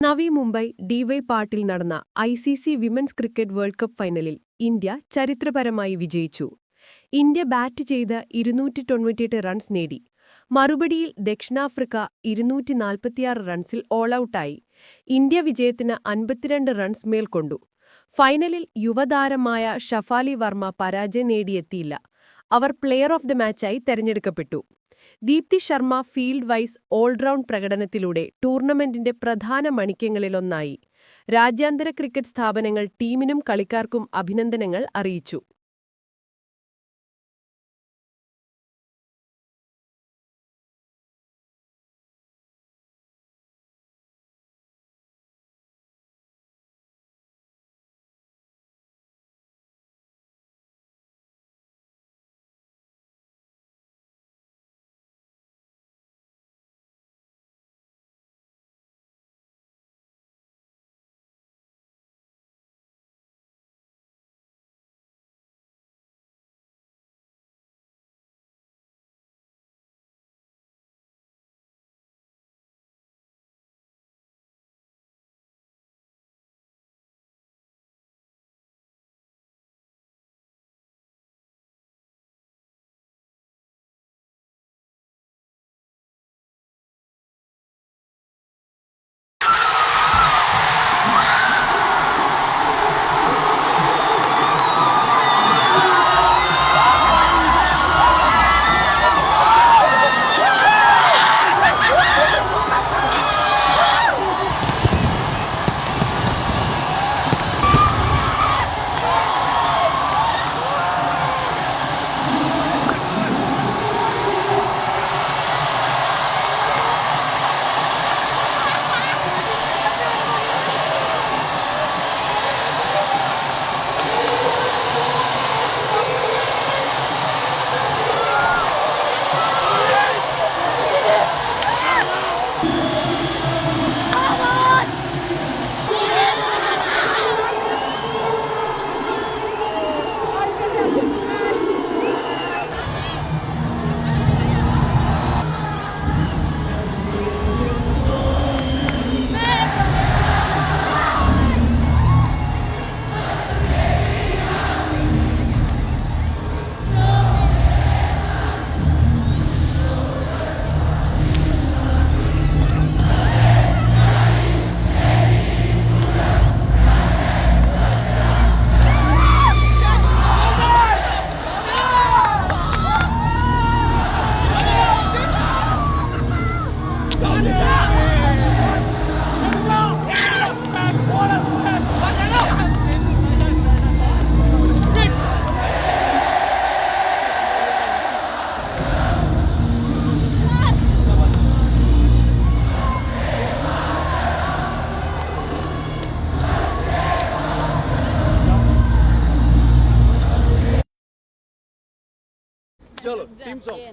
Navi Mumbai DY പാട്ടിൽ നടന്ന I C C women's cricket world cup ഫൈനലിൽ ഇന്ത്യ ചരിത്രപരമായി വിജയിച്ചു. ഇന്ത്യ ബാറ്റ് ചെയ്ത് ഇരുന്നൂറ്റി തൊണ്ണൂറ്റിയെട്ട് റൺസ് നേടി. മറുപടിയിൽ ദക്ഷിണാഫ്രിക്ക ഇരുന്നൂറ്റി നാൽപ്പത്തിയാറ് റൺസിൽ ഓൾ ഔട്ടായി ഇന്ത്യ വിജയത്തിന് അൻപത്തിരണ്ട് റൺസ് മേൽക്കൊണ്ടു. ഫൈനലിൽ യുവതാരമായ ഷഫാലി വർമ്മ പരാജയം നേടിയെത്തിയില്ല. അവർ പ്ലെയർ ഓഫ് ദി മാച്ചായി തെരഞ്ഞെടുക്കപ്പെട്ടു. Deepti Sharma field wise all round പ്രകടനത്തിലൂടെ ടൂർണമെന്റിന്റെ പ്രധാന മണിക്കങ്ങളിലൊന്നായി രാജ്യാന്തര ക്രിക്കറ്റ് സ്ഥാപനങ്ങൾ ടീമിനും കളിക്കാർക്കും അഭിനന്ദനങ്ങൾ അറിയിച്ചു. Okay, okay.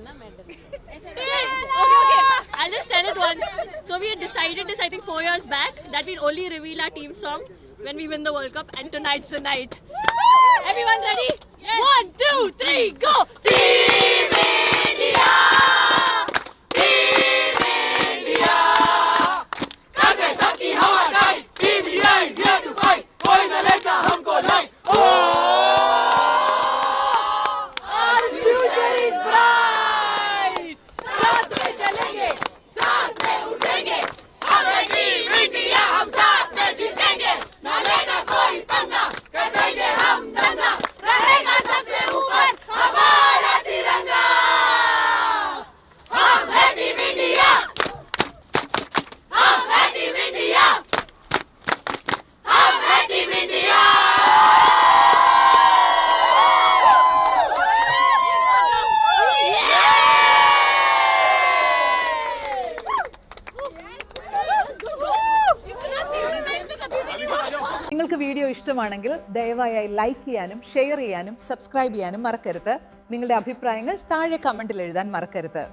I'll just tell it once. So we had decided this, I think, four years back that we'd only reveal our team song when we win the World Cup, and tonight's the night. Everyone ready? One, two, three, go! Team നിങ്ങൾക്ക് video ഇഷ്ടമാണെങ്കിൽ ദയവായി like ചെയ്യാനും share ചെയ്യാനും subscribe ചെയ്യാനും മറക്കരുത്. നിങ്ങളുടെ അഭിപ്രായങ്ങൾ താഴെ കമന്റിൽ എഴുതാൻ മറക്കരുത്.